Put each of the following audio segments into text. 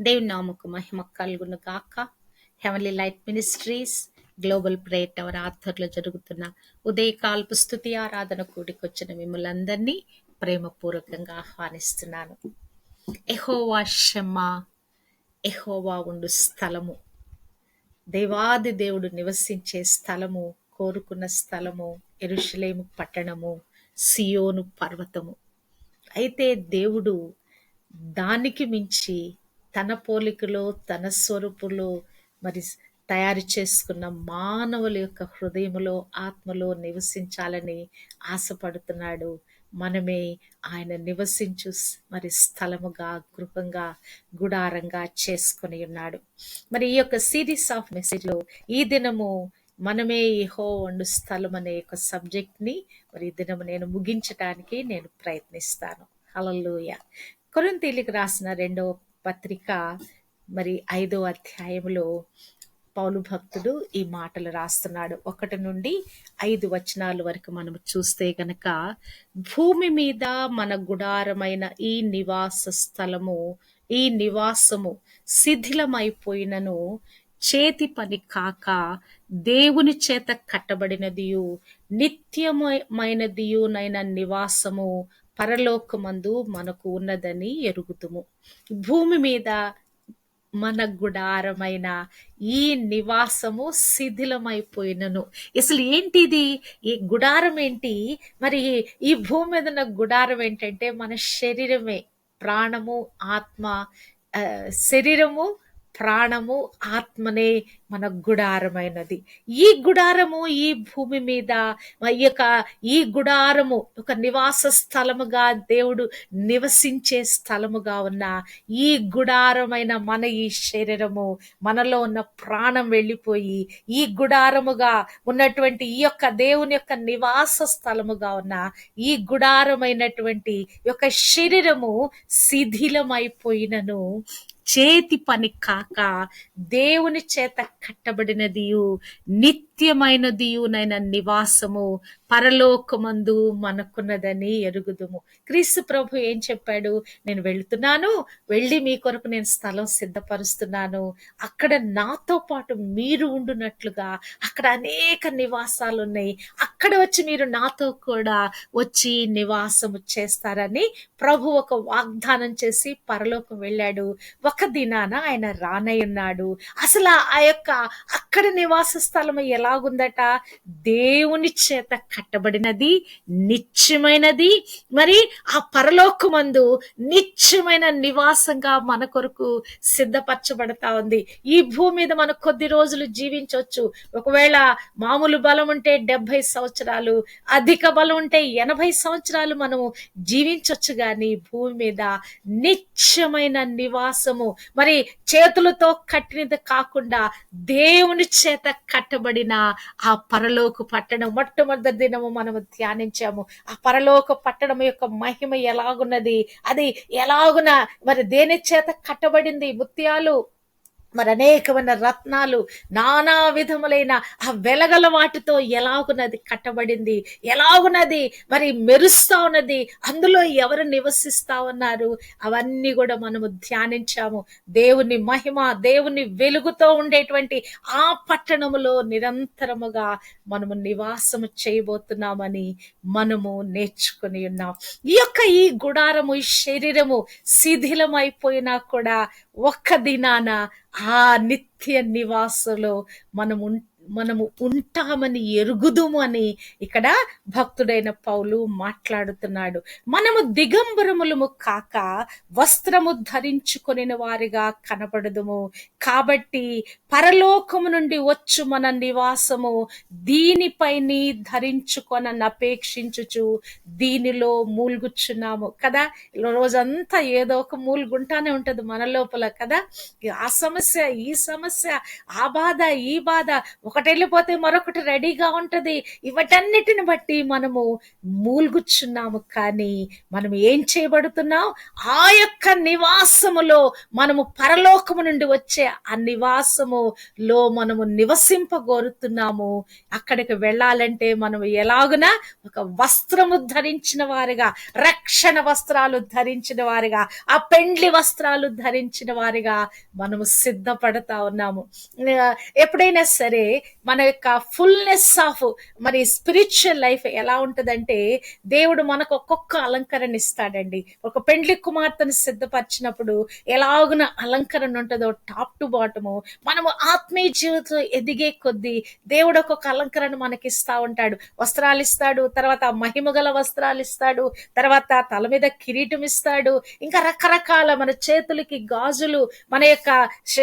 దేవుని నామకు మహిమ కలుగును గాక. Heavenly light ministries global prayer tower ఆధ్వర్యంలో జరుగుతున్న ఉదయకాల్పు స్థుతి ఆరాధన కూడికొచ్చిన మిమ్మల్ని అందరినీ ప్రేమపూర్వకంగా ఆహ్వానిస్తున్నాను. ఎహోవా షమ్మా ఎహోవా ఉండు స్థలము. దేవాది దేవుడు నివసించే స్థలము కోరుకున్న స్థలము ఎరుషలేము పట్టణము సియోను పర్వతము. అయితే దేవుడు దానికి మించి తన పోలికలో తన స్వరూపులో మరి తయారు చేసుకున్న మానవుల యొక్క హృదయములో ఆత్మలో నివసించాలని ఆశపడుతున్నాడు. మనమే ఆయన నివసించు మరి స్థలముగా గృహంగా గుడారంగా చేసుకొని ఉన్నాడు. మరి ఈ యొక్క సిరీస్ ఆఫ్ మెసేజ్లో ఈ దినము మనమే హో వండు స్థలం అనే యొక్క సబ్జెక్ట్ని మరి ఈ దినము నేను ముగించటానికి నేను ప్రయత్నిస్తాను. హలలుయ కొరంతీలికి రాసిన రెండవ పత్రిక మరి ఐదో అధ్యాయంలో పౌలు భక్తుడు ఈ మాటలు రాస్తున్నాడు. ఒకటి నుండి ఐదు వచనాల వరకు మనం చూస్తే గనక భూమి మీద మన గుడారమైన ఈ నివాస స్థలము ఈ నివాసము శిథిలమైపోయినను చేతి పని కాక దేవుని చేత కట్టబడినదియు నిత్యమైనదియునైన నివాసము పరలోకమందు మనకు ఉన్నదని ఎరుగుతుము భూమి మీద మన గుడారమైన ఈ నివాసము శిథిలమైపోయినను. అసలు ఏంటిది? ఈ గుడారం ఏంటి? మరి ఈ భూమి మీద ఉన్న గుడారం ఏంటంటే మన శరీరమే ప్రాణము ఆత్మ శరీరము ప్రాణము ఆత్మనే మన గుడారమైనది. ఈ గుడారము ఈ భూమి మీద ఈ యొక్క ఈ గుడారము ఒక నివాస స్థలముగా దేవుడు నివసించే స్థలముగా ఉన్న ఈ గుడారమైన మన ఈ శరీరము మనలో ఉన్న ప్రాణం వెళ్ళిపోయి ఈ గుడారముగా ఉన్నటువంటి ఈ యొక్క దేవుని యొక్క నివాస స్థలముగా ఉన్న ఈ గుడారమైనటువంటి యొక్క శరీరము శిథిలమైపోయినను. చేతి పని కాక దేవుని చేత కట్టబడినది నిత్య నిత్యమైనదియునైన నివాసము పరలోకమందు మనకున్నదని ఎరుగుదుము. క్రీస్తు ప్రభు ఏం చెప్పాడు? నేను వెళ్తున్నాను వెళ్ళి మీ కొరకు నేను స్థలం సిద్ధపరుస్తున్నాను. అక్కడ నాతో పాటు మీరు ఉండునట్లుగా అక్కడ అనేక నివాసాలు ఉన్నాయి అక్కడ వచ్చి మీరు నాతో కూడా వచ్చి నివాసము చేస్తారని ప్రభు ఒక వాగ్దానం చేసి పరలోకం వెళ్ళాడు. ఒక దినాన ఆయన రానై ఉన్నాడు. అసలు ఆ యొక్క అక్కడ నివాస స్థలం ఎలాగుందట? దేవుని చేత కట్టబడినది నిత్యమైనది. మరి ఆ పరలోకమందు నిత్యమైన నివాసంగా మన కొరకు సిద్ధపరచబడతా ఉంది. ఈ భూమి మీద మనం కొద్ది రోజులు జీవించవచ్చు ఒకవేళ మామూలు బలం ఉంటే డెబ్బై సంవత్సరాలు అధిక బలం ఉంటే ఎనభై సంవత్సరాలు మనము జీవించవచ్చు కానీ భూమి మీద నిత్యమైన నివాసము. మరి చేతులతో కట్టినది కాకుండా దేవుని చేత కట్టబడిన ఆ పరలోక పట్టణం మొట్టమొదటి దినము మనము ధ్యానించాము. ఆ పరలోక పట్టణం యొక్క మహిమ ఎలాగున్నది? అది ఎలాగున మరి దేని చేత కట్టబడింది? ముత్యాలు మరి అనేకమైన రత్నాలు నానా విధములైన ఆ వెలగల వాటితో ఎలాగునది కట్టబడింది ఎలాగున్నది మరి మెరుస్తా ఉన్నది అందులో ఎవరు నివసిస్తా ఉన్నారు అవన్నీ కూడా మనము ధ్యానించాము. దేవుని మహిమ దేవుని వెలుగుతో ఉండేటువంటి ఆ పట్టణములో నిరంతరముగా మనము నివాసము చేయబోతున్నామని మనము నేర్చుకుని ఉన్నాం. ఈ యొక్క ఈ గుడారము ఈ శరీరము శిథిలమైపోయినా కూడా ఒక్క దినాన ఆ నిత్య నివాసలో మనం ఉం- మనము ఉంటామని ఎరుగుదుము అని ఇక్కడ భక్తుడైన పౌలు మాట్లాడుతున్నాడు. మనము దిగంబరములము కాక వస్త్రము ధరించుకొనిన వారిగా కనపడదుము. కాబట్టి పరలోకము నుండి వచ్చు మన నివాసము దీనిపైని ధరించుకొనని అపేక్షించుచు దీనిలో మూల్గుచున్నాము కదా. రోజంతా ఏదో ఒక మూలుగుంటానే ఉంటది మన లోపల కదా. ఆ సమస్య ఈ సమస్య ఆ బాధ ఈ బాధ ఒకటి వెళ్ళిపోతే మరొకటి రెడీగా ఉంటుంది. ఇవటన్నిటిని బట్టి మనము మూల్గుచున్నాము. కానీ మనం ఏం చేయబడుతున్నాం? ఆ యొక్క నివాసములో మనము పరలోకము నుండి వచ్చే ఆ నివాసములో మనము నివసింపగోరుతున్నాము. అక్కడికి వెళ్ళాలంటే మనం ఎలాగున ఒక వస్త్రము ధరించిన వారిగా రక్షణ వస్త్రాలు ధరించిన వారిగా ఆ పెండ్లి వస్త్రాలు ధరించిన వారిగా మనము సిద్ధపడతా ఉన్నాము. ఎప్పుడైనా సరే మన యొక్క ఫుల్నెస్ ఆఫ్ మరి స్పిరిచువల్ లైఫ్ ఎలా ఉంటదంటే దేవుడు మనకు ఒక్కొక్క అలంకరణ ఇస్తాడండి. ఒక పెండ్లి కుమార్తెను సిద్ధపరిచినప్పుడు ఎలాగున అలంకరణ ఉంటుందో టాప్ టు బాటము మనము ఆత్మీయ జీవితం ఎదిగే కొద్దీ దేవుడు ఒక్కొక్క అలంకరణ మనకి ఇస్తా ఉంటాడు. వస్త్రాలు ఇస్తాడు తర్వాత మహిమ గల వస్త్రాలు ఇస్తాడు తర్వాత తల మీద కిరీటం ఇస్తాడు ఇంకా రకరకాల మన చేతులకి గాజులు మన యొక్క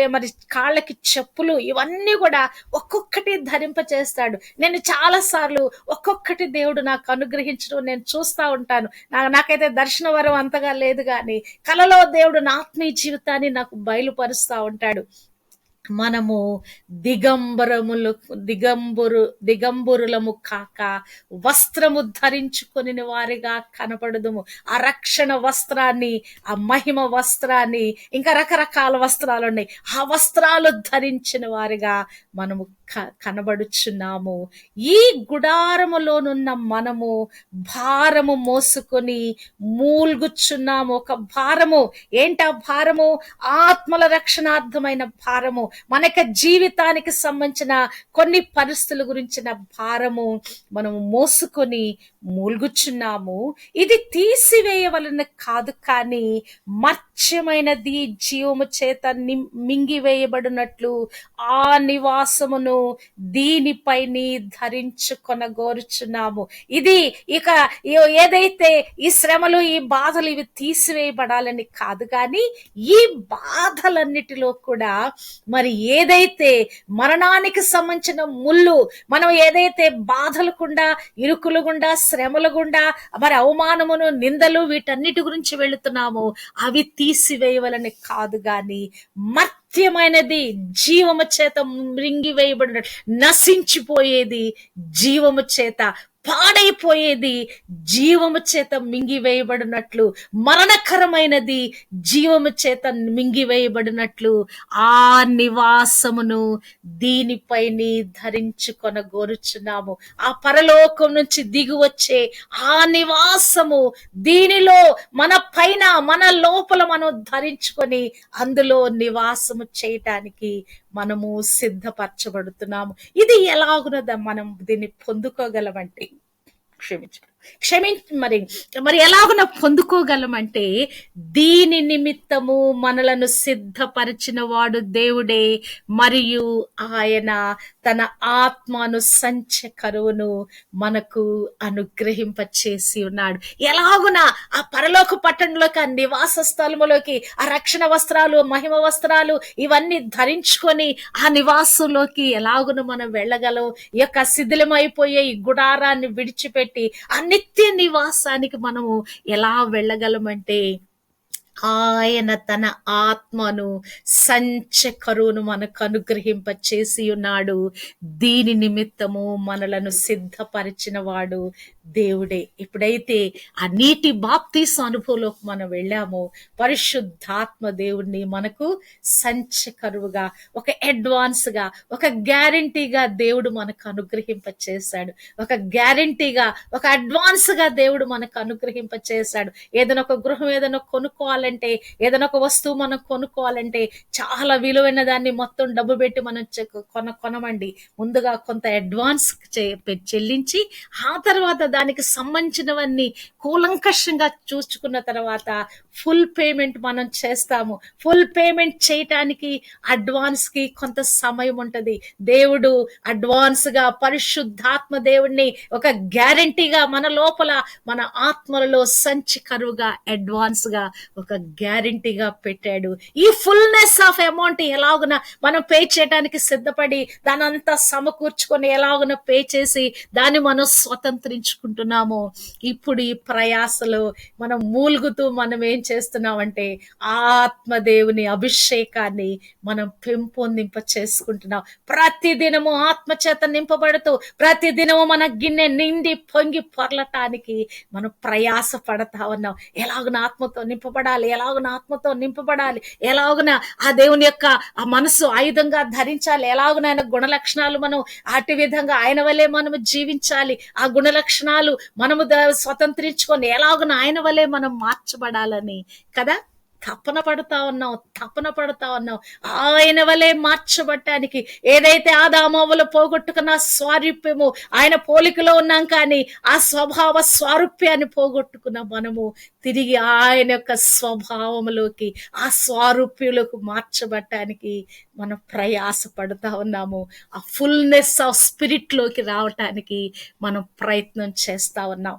మరి కాళ్ళకి చెప్పులు ఇవన్నీ కూడా ఒక్కొక్క ఒక్కొక్కటి ధరింప చేస్తాడు నేను చాలా సార్లు ఒక్కొక్కటి దేవుడు నాకు అనుగ్రహించడం నేను చూస్తా ఉంటాను. నా నాకైతే దర్శన వరం అంతగా లేదు కానీ కలలో దేవుడు నా ఆత్మీయ జీవితాన్ని నాకు బయలుపరుస్తా ఉంటాడు. మనము దిగంబరములు దిగంబురు దిగంబురులము కాక వస్త్రము ధరించుకొని వారిగా కనపడదుము. ఆ రక్షణ వస్త్రాన్ని ఆ మహిమ వస్త్రాన్ని ఇంకా రకరకాల వస్త్రాలు ఉన్నాయి ఆ వస్త్రాలు ధరించిన వారిగా మనము కనబడుచున్నాము. ఈ గుడారములోనున్న మనము భారము మోసుకొని మూల్గుచున్నాము. ఒక భారము. ఏంటా భారము? ఆత్మల రక్షణార్థమైన భారము. మన యొక్క జీవితానికి సంబంధించిన కొన్ని పరిస్థితుల గురించిన భారము మనము మోసుకొని మూల్గుచున్నాము. ఇది తీసివేయవలన కాదు కానీ మర్చ్యమైనది జీవము చేత మింగివేయబడినట్లు ఆ నివాసమును దీనిపైని ధరించుకొనగోరుచున్నాము ఇది ఇక ఏదైతే ఈ శ్రమలు ఈ బాధలు ఇవి తీసివేయబడాలని కాదు కానీ ఈ బాధలన్నిటిలో కూడా మరి ఏదైతే మరణానికి సంబంధించిన ముళ్ళు మనం ఏదైతే బాధలు గుండా ఇరుకులు గుండా శ్రమల గుండా మరి అవమానమును నిందలు వీటన్నిటి గురించి వెళుతున్నామో అవి తీసివేయవలని కాదు కానీ గాని నిత్యమైనది జీవము చేత మృంగివేయబడిన నశించిపోయేది జీవము చేత పాడైపోయేది జీవము చేత మింగివేయబడినట్లు మరణకరమైనది జీవము చేత మింగివేయబడినట్లు ఆ నివాసమును దీనిపైని ధరించుకొనగోరుచున్నాము. ఆ పరలోకం నుంచి దిగువచ్చే ఆ నివాసము దీనిలో మన పైన మన లోపల మనం ధరించుకొని అందులో నివాసము చేయటానికి మనము సిద్ధపరచబడుతున్నాము. ఇది ఎలాగునదా మనం దీన్ని పొందుకోగలమంటే? క్షమించండి. క్షమించి మరి మరి ఎలాగున పొందుకోగలమంటే దీని నిమిత్తము మనలను సిద్ధపరిచిన వాడు దేవుడే మరియు ఆయన తన ఆత్మను సంచ కరువును మనకు అనుగ్రహింపచేసి ఉన్నాడు. ఎలాగున ఆ పరలోక పట్టణంలోకి ఆ నివాస స్థలములోకి ఆ రక్షణ వస్త్రాలు మహిమ వస్త్రాలు ఇవన్నీ ధరించుకొని ఆ నివాసంలోకి ఎలాగున మనం వెళ్ళగలం? ఈ యొక్క శిథిలమైపోయే ఈ గుడారాన్ని విడిచిపెట్టి అన్ని నిత్య నివాసానికి మనము ఎలా వెళ్ళగలమంటే ఆయన తన ఆత్మను సంచకరువును మనకు అనుగ్రహింప చేసి ఉన్నాడు దీని నిమిత్తము మనలను సిద్ధపరిచిన వాడు దేవుడే. ఎప్పుడైతే ఆ నీటి బాప్తీస్ అనుభవంలోకి మనం వెళ్ళామో పరిశుద్ధాత్మ దేవుణ్ణి మనకు సంచకరువుగా ఒక అడ్వాన్స్గా ఒక గ్యారంటీగా దేవుడు మనకు అనుగ్రహింప చేశాడు ఒక గ్యారంటీగా ఒక అడ్వాన్స్గా దేవుడు మనకు అనుగ్రహింప చేశాడు ఏదైనా ఒక గృహం ఏదైనా కొనుక్కోవాలంటే ఏదైనా ఒక వస్తువు మనం కొనుక్కోవాలంటే చాలా విలువైన దాన్ని మొత్తం డబ్బు పెట్టి మనం కొన కొనమండి. ముందుగా కొంత అడ్వాన్స్ చే- చెల్లించి ఆ తర్వాత దానికి సంబంధించినవన్నీ కూలంకషంగా చూసుకున్న తర్వాత ఫుల్ పేమెంట్ మనం చేస్తాము. ఫుల్ పేమెంట్ చేయటానికి అడ్వాన్స్కి కొంత సమయం ఉంటది. దేవుడు అడ్వాన్స్గా పరిశుద్ధాత్మ దేవుణ్ణి ఒక గ్యారంటీగా మన లోపల మన ఆత్మలలో సంచి కరువుగా అడ్వాన్స్గా ఒక గ్యారంటీగా పెట్టాడు. ఈ ఫుల్నెస్ ఆఫ్ అమౌంట్ ఎలాగున మనం పే చేయడానికి సిద్ధపడి దాని అంతా సమకూర్చుకొని ఎలాగున పే చేసి దాన్ని మనం స్వతంత్రించుకుంటున్నాము. ఇప్పుడు ఈ ప్రయాసలో మనం మూలుగుతూ మనం ఏం చేస్తున్నామంటే ఆత్మదేవుని అభిషేకాన్ని మనం పెంపొందింప చేసుకుంటున్నాం. ప్రతి దినము ఆత్మ చేత నింపబడుతూ ప్రతి దినము మన గిన్నె నిండి పొంగి పొరలటానికి మనం ప్రయాస పడతా ఉన్నాం. ఎలాగన ఆత్మతో నింపబడాలి? ఎలాగున ఆత్మతో నింపబడాలి. ఎలాగున ఆ దేవుని యొక్క ఆ మనసు ఆయుధంగా ధరించాలి. ఎలాగున ఆయన గుణ లక్షణాలు మనం అటు విధంగా ఆయన వలె మనము జీవించాలి. ఆ గుణ లక్షణాలు మనము స్వతంత్రించుకొని ఎలాగున ఆయన వలె మనం మార్చబడాలని. కదా? తపన పడతా ఉన్నాం తపన పడతా ఉన్నాం ఆయన వలె మార్చబట్టానికి ఏదైతే ఆదామవ్వలు పోగొట్టుకున్న స్వారూప్యము ఆయన పోలికలో ఉన్నాం కానీ ఆ స్వభావ స్వారూప్యాన్ని పోగొట్టుకున్న మనము తిరిగి ఆయన యొక్క స్వభావంలోకి ఆ స్వారూప్యులకు మార్చబట్టానికి మనం ప్రయాస పడుతా ఉన్నాము. ఆ ఫుల్నెస్ ఆఫ్ స్పిరిట్లోకి రావటానికి మనం ప్రయత్నం చేస్తా ఉన్నాం.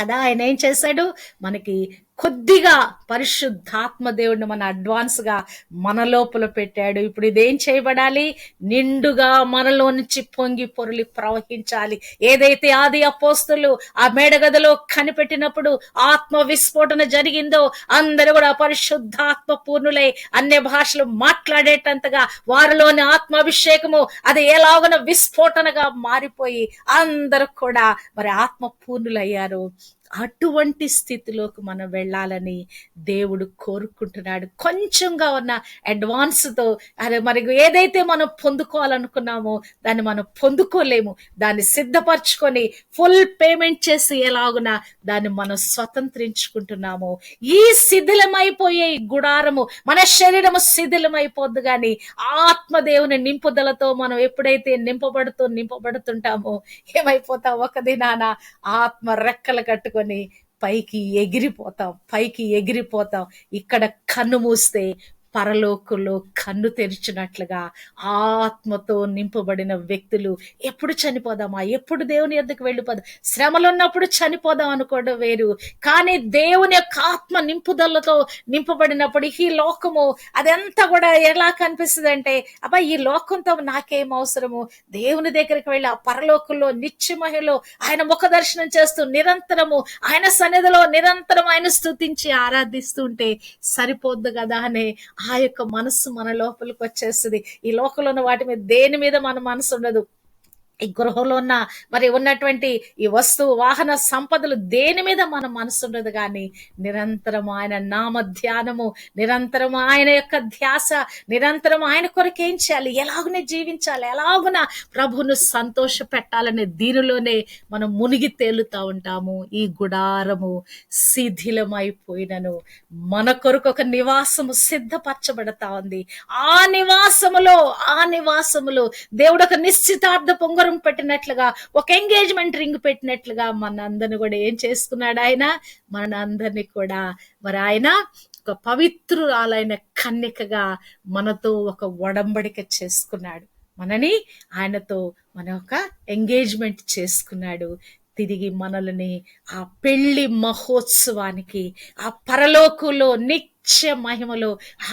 కదా ఆయన ఏం చేశాడు? మనకి కొద్దిగా పరిశుద్ధాత్మ దేవుడిని మన అడ్వాన్స్గా మన లోపల పెట్టాడు. ఇప్పుడు ఇదేం చేయబడాలి? నిండుగా మనలో నుంచి పొంగి పొరలి ప్రవహించాలి. ఏదైతే ఆది అపోస్తులు ఆ మేడగదిలో కనిపెట్టినప్పుడు ఆత్మ విస్ఫోటన జరిగిందో అందరూ కూడా పరిశుద్ధాత్మ పూర్ణులై అన్య భాషలు మాట్లాడేటంతగా వారిలోని ఆత్మాభిషేకము అది ఎలాగన విస్ఫోటనగా మారిపోయి అందరూ కూడా మరి ఆత్మ పూర్ణులయ్యారు. అటువంటి స్థితిలోకి మనం వెళ్ళాలని దేవుడు కోరుకుంటున్నాడు. కొంచెంగా ఉన్న అడ్వాన్స్తో అరే మరి ఏదైతే మనం పొందుకోవాలనుకున్నామో దాన్ని మనం పొందుకోలేము. దాన్ని సిద్ధపరచుకొని ఫుల్ పేమెంట్ చేసి ఎలాగున దాన్ని మనం స్వతంత్రించుకుంటున్నాము. ఈ శిథిలమైపోయే ఈ గుడారము మన శరీరము శిథిలమైపోద్దు కానీ ఆత్మదేవుని నింపుదలతో మనం ఎప్పుడైతే నింపబడుతూ నింపబడుతుంటామో ఏమైపోతాం ఒక దినాన ఆత్మ రెక్కలు కట్టుకొని పైకి ఎగిరిపోతాం పైకి ఎగిరిపోతాం. ఇక్కడ కన్ను మూస్తే పరలోకంలో కన్ను తెరిచినట్లుగా ఆత్మతో నింపబడిన వ్యక్తులు ఎప్పుడు చనిపోదామా? ఎప్పుడు దేవుని ఎద్దకు వెళ్ళిపోదాం? శ్రమలున్నప్పుడు చనిపోదాం అనుకోవడం వేరు. కానీ దేవుని యొక్క ఆత్మ నింపుదలతో నింపబడినప్పుడు ఈ లోకము అదంతా కూడా ఎలా కనిపిస్తుంది అంటే అబ్బా ఈ లోకంతో నాకేం అవసరము? దేవుని దగ్గరికి వెళ్ళి ఆ పరలోకంలో నిత్యమహిలో ఆయన ముఖ దర్శనం చేస్తూ నిరంతరము ఆయన సన్నిధిలో నిరంతరం ఆయన స్తుతించి ఆరాధిస్తుంటే సరిపోద్దు కదా అనే ఆ యొక్క మనస్సు మన లోపలికి వచ్చేస్తుంది. ఈ లోకంలో ఉన్న వాటి మీద దేని మీద మన మనసు ఉండదు? ఈ గృహంలో ఉన్న మరి ఉన్నటువంటి ఈ వస్తువు వాహన సంపదలు దేని మీద మన మనసు ఉండదు కానీ నిరంతరం ఆయన నామ ధ్యానము నిరంతరం ఆయన యొక్క ధ్యాస నిరంతరం ఆయన కొరకు ఏం చేయాలి? ఎలాగునే జీవించాలి? ఎలాగున ప్రభును సంతోష పెట్టాలనే దీనిలోనే మనం మునిగి తేలుతా ఉంటాము. ఈ గుడారము శిథిలమైపోయినను. మన కొరకు ఒక నివాసము సిద్ధపరచబడతా ఉంది. ఆ నివాసములో ఆ నివాసములో దేవుడు ఒక నిశ్చితార్థ పొంగరం పెట్టినట్లుగా ఒక ఎంగేజ్మెంట్ రింగ్ పెట్టినట్లుగా మన అందరిని కూడా ఏం చేసుకున్నాడు ఆయన? మన అందరిని కూడా. మరి ఆయన ఒక పవిత్రురాలైన కన్యకగా మనతో ఒక ఒడంబడిక చేసుకున్నాడు. మనని ఆయనతో మన ఒక ఎంగేజ్మెంట్ చేసుకున్నాడు. తిరిగి మనల్ని ఆ పెళ్ళి మహోత్సవానికి ఆ పరలోకులో నిత్య మహిమలో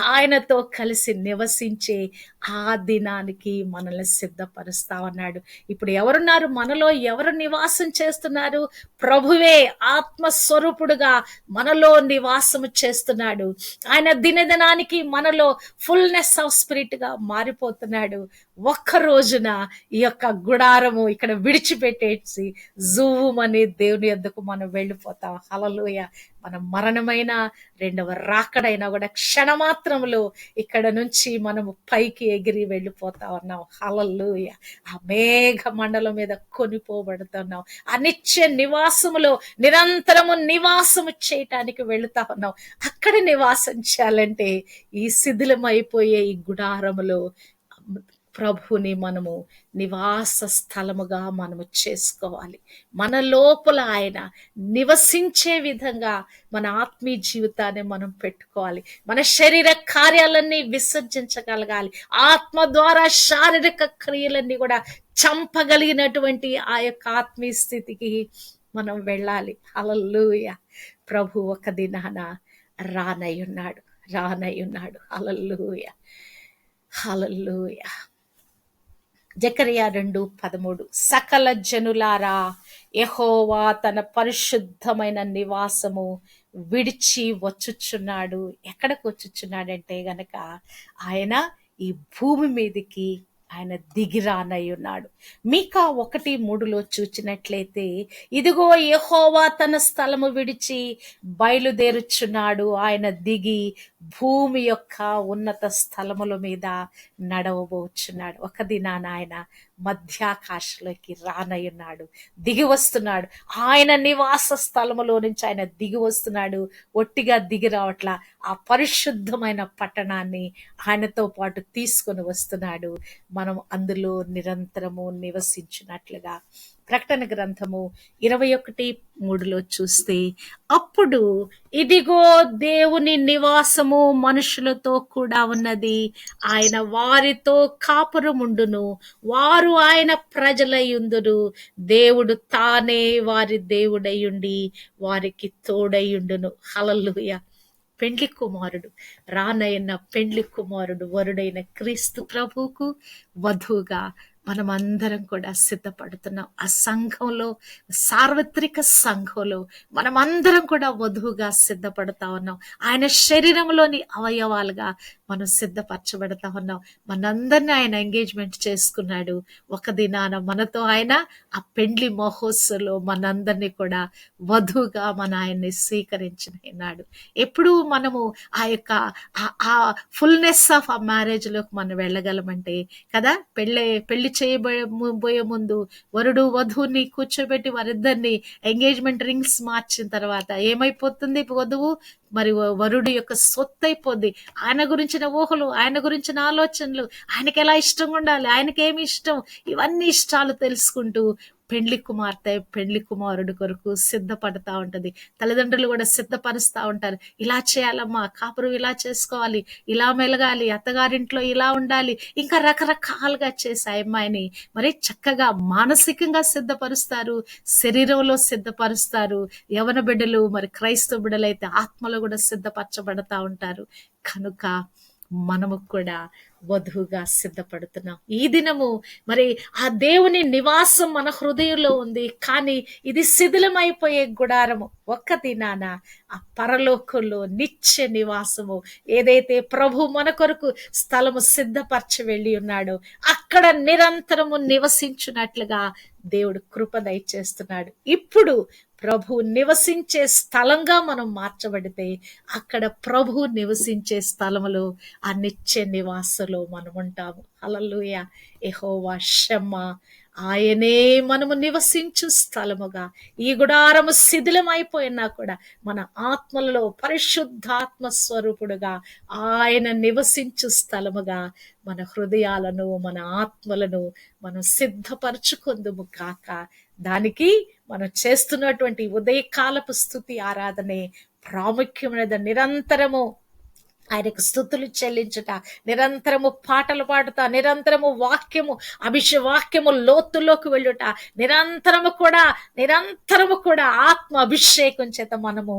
ఆయనతో కలిసి నివసించే ఆ దినానికి మనల్ని సిద్ధపరుస్తా ఉన్నాడు ఇప్పుడు ఎవరున్నారు? మనలో ఎవరు నివాసం చేస్తున్నారు? ప్రభువే ఆత్మస్వరూపుడుగా మనలో నివాసము చేస్తున్నాడు. ఆయన దినదినానికి మనలో ఫుల్నెస్ ఆఫ్ స్పిరిట్గా మారిపోతున్నాడు. ఒక్క రోజున ఈ యొక్క గుడారము ఇక్కడ విడిచిపెట్టేసి జూమని దేవుని ఎద్దుకు మనం వెళ్ళిపోతాం. హలలోయ మన మరణమైన రెండవ రాకడైనా కూడా క్షణమాత్రములో ఇక్కడ నుంచి మనము పైకి ఎగిరి వెళ్ళిపోతా ఉన్నాం. హలల్లు ఆ మేఘ మండలం మీద కొనిపోబడుతున్నాం. ఆ నివాసములో నిరంతరము నివాసము చేయటానికి వెళుతా ఉన్నాం. అక్కడ నివాసం చేయాలంటే ఈ శిథిలమైపోయే ఈ గుడారములో ప్రభుని మనము నివాస స్థలముగా మనము చేసుకోవాలి. మన లోపల ఆయన నివసించే విధంగా మన ఆత్మీయ జీవితాన్ని మనం పెట్టుకోవాలి. మన శరీర కార్యాలన్నీ విసర్జించగలగాలి. ఆత్మ ద్వారా శారీరక క్రియలన్నీ కూడా చంపగలిగినటువంటి ఆ యొక్క ఆత్మీయ స్థితికి మనం వెళ్ళాలి. అలల్లుయ ప్రభు ఒక దినాన రానై ఉన్నాడు రానై ఉన్నాడు అలల్లుయ హలల్లుయ! జకరియా రెండు పదమూడు. సకల జనులారా యహోవా తన పరిశుద్ధమైన నివాసము విడిచి వచ్చుచున్నాడు. ఎక్కడికి వచ్చుచున్నాడంటే గనక ఆయన ఈ భూమి మీదకి ఆయన దిగిరానై ఉన్నాడు మీకా ఒకటి మూడులో చూచినట్లయితే ఇదిగో యహోవా తన స్థలము విడిచి బయలుదేరుచున్నాడు. ఆయన దిగి భూమి యొక్క ఉన్నత స్థలముల మీద నడవబోచున్నాడు. ఒక దినాన ఆయన మధ్యాకాశలోకి రానయ్యున్నాడు. దిగి వస్తున్నాడు. ఆయన నివాస స్థలములో నుంచి ఆయన దిగి వస్తున్నాడు. ఒట్టిగా దిగి రావట్ల ఆ పరిశుద్ధమైన పట్టణాన్ని ఆయనతో పాటు తీసుకొని వస్తున్నాడు. మనం అందులో నిరంతరము నివసించినట్లుగా ప్రకటన గ్రంథము ఇరవై ఒకటి మూడులో చూస్తే అప్పుడు ఇదిగో దేవుని నివాసము మనుషులతో కూడా ఉన్నది. ఆయన వారితో కాపురముండును. వారు ఆయన ప్రజలయుందురు దేవుడు తానే వారి దేవుడయుండి వారికి తోడయుండును. హలలుయ పెండ్లి కుమారుడు రానయ్యన్న పెండ్లి కుమారుడు వరుడైన క్రీస్తు ప్రభువుకు వధువుగా మనమందరం కూడా సిద్ధపడుతున్నాం. ఆ సంఘంలో సార్వత్రిక సంఘంలో మనమందరం కూడా వధువుగా సిద్ధపడతా ఉన్నాం. ఆయన శరీరంలోని అవయవాలుగా మనం సిద్ధపరచబడతా ఉన్నాం మనందరినీ ఆయన ఎంగేజ్మెంట్ చేసుకున్నాడు. ఒక దినాన మనతో ఆయన ఆ పెండ్లి మహోత్సవంలో మనందరినీ కూడా వధువుగా మన ఆయన్ని స్వీకరించినాడు. ఎప్పుడు మనము ఆ యొక్క ఆ- ఫుల్నెస్ ఆఫ్ ఆ మ్యారేజ్లోకి మనం వెళ్ళగలమంటే కదా? పెళ్ళి పెళ్ళి చేయబోయే ముందు వరుడు వధువుని కూర్చోబెట్టి వారిద్దరిని ఎంగేజ్మెంట్ రింగ్స్ మార్చిన తర్వాత ఏమైపోతుంది వధువు? మరి వరుడు యొక్క సొత్తు అయిపోద్ది ఆయన గురించిన ఊహలు ఆయన గురించిన ఆలోచనలు ఆయనకి ఎలా ఇష్టంగా ఉండాలి ఆయనకి ఏమి ఇష్టం? ఇవన్నీ ఇష్టాలు తెలుసుకుంటూ పెండ్లి కుమార్తె పెండ్లి కుమారుడు కొరకు సిద్ధపడతా ఉంటది. తల్లిదండ్రులు కూడా సిద్ధపరుస్తూ ఉంటారు. ఇలా చేయాలమ్మా కాపురం ఇలా చేసుకోవాలి ఇలా మెలగాలి అత్తగారింట్లో ఇలా ఉండాలి ఇంకా రకరకాలుగా చేసే అమ్మాయిని. మరి చక్కగా మానసికంగా సిద్ధపరుస్తారు శరీరంలో సిద్ధపరుస్తారు. యవన బిడ్డలు మరి క్రైస్తవ బిడ్డలైతే అయితే ఆత్మలో కూడా సిద్ధపరచబడతా ఉంటారు. కనుక మనము కూడా వధువుగా సిద్ధపడుతున్నాం. ఈ దినము మరి ఆ దేవుని నివాసం మన హృదయంలో ఉంది. కానీ ఇది శిథిలమైపోయే గుడారము. ఒక్క దినాన ఆ పరలోకంలో నిత్య నివాసము. ఏదైతే ప్రభు మన కొరకు స్థలము సిద్ధపరచి వెళ్ళి ఉన్నాడో అక్కడ నిరంతరము నివసించున్నట్లుగా దేవుడు కృప దయచేస్తున్నాడు. ఇప్పుడు ప్రభు నివసించే స్థలంగా మనం మార్చబడితే అక్కడ ప్రభు నివసించే స్థలములో ఆ నిత్య నివాసలో మనం ఉంటాము. అలలుయ ఎహోవా షమ్మ ఆయనే మనము నివసించు స్థలముగా. ఈ గుడారము శిథిలమైపోయినా కూడా మన ఆత్మలలో పరిశుద్ధాత్మ స్వరూపుడుగా ఆయన నివసించు స్థలముగా మన హృదయాలను మన ఆత్మలను మనం సిద్ధపరచుకుందుము కాక దానికి మనం చేస్తున్నటువంటి ఉదయకాలపు స్థుతి ఆరాధనే ప్రాముఖ్యమైనది. నిరంతరము ఆయనకు స్థుతులు చెల్లించుట నిరంతరము పాటలు పాడుతా నిరంతరము వాక్యము అభిష వాక్యము లోతులోకి వెళ్ళుట నిరంతరము కూడా నిరంతరము కూడా ఆత్మ అభిషేకం చేత మనము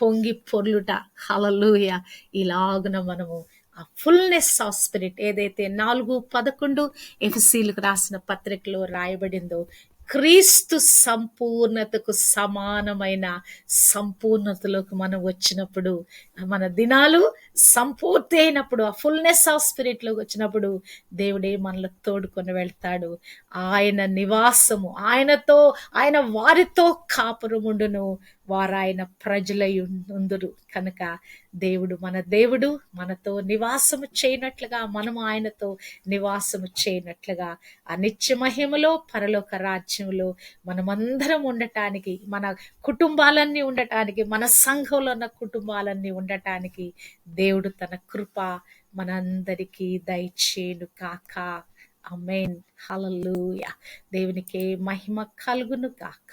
పొంగి పొర్లుట. హలలుయ ఇలాగున మనము ఆ ఫుల్నెస్ ఆఫ్ స్పిరిట్ ఏదైతే నాలుగు పదకొండు ఎఫ్సీలకు రాసిన పత్రికలో రాయబడిందో క్రీస్తు సంపూర్ణతకు సమానమైన సంపూర్ణతలోకి మనం వచ్చినప్పుడు మన దినాలు సంపూర్తి అయినప్పుడు ఆ ఫుల్నెస్ ఆఫ్ స్పిరిట్లోకి వచ్చినప్పుడు దేవుడే మనలో తోడుకొని వెళ్తాడు. ఆయన నివాసము ఆయనతో ఆయన వారితో కాపురముండును. వారు ఆయన ప్రజలై ఉందురు. కనుక దేవుడు మన దేవుడు మనతో నివాసము చేయనట్లుగా మనము ఆయనతో నివాసము చేయనట్లుగా ఆ నిత్య మహిమలో పరలోక రాజ్యంలో మనమందరం ఉండటానికి మన కుటుంబాలన్నీ ఉండటానికి మన సంఘంలో ఉన్న కుటుంబాలన్నీ ఉండటానికి దేవుడు తన కృప మనందరికీ దయచేను కాక. అమెన్ హలలుయ దేవునికి మహిమ కలుగును కాక.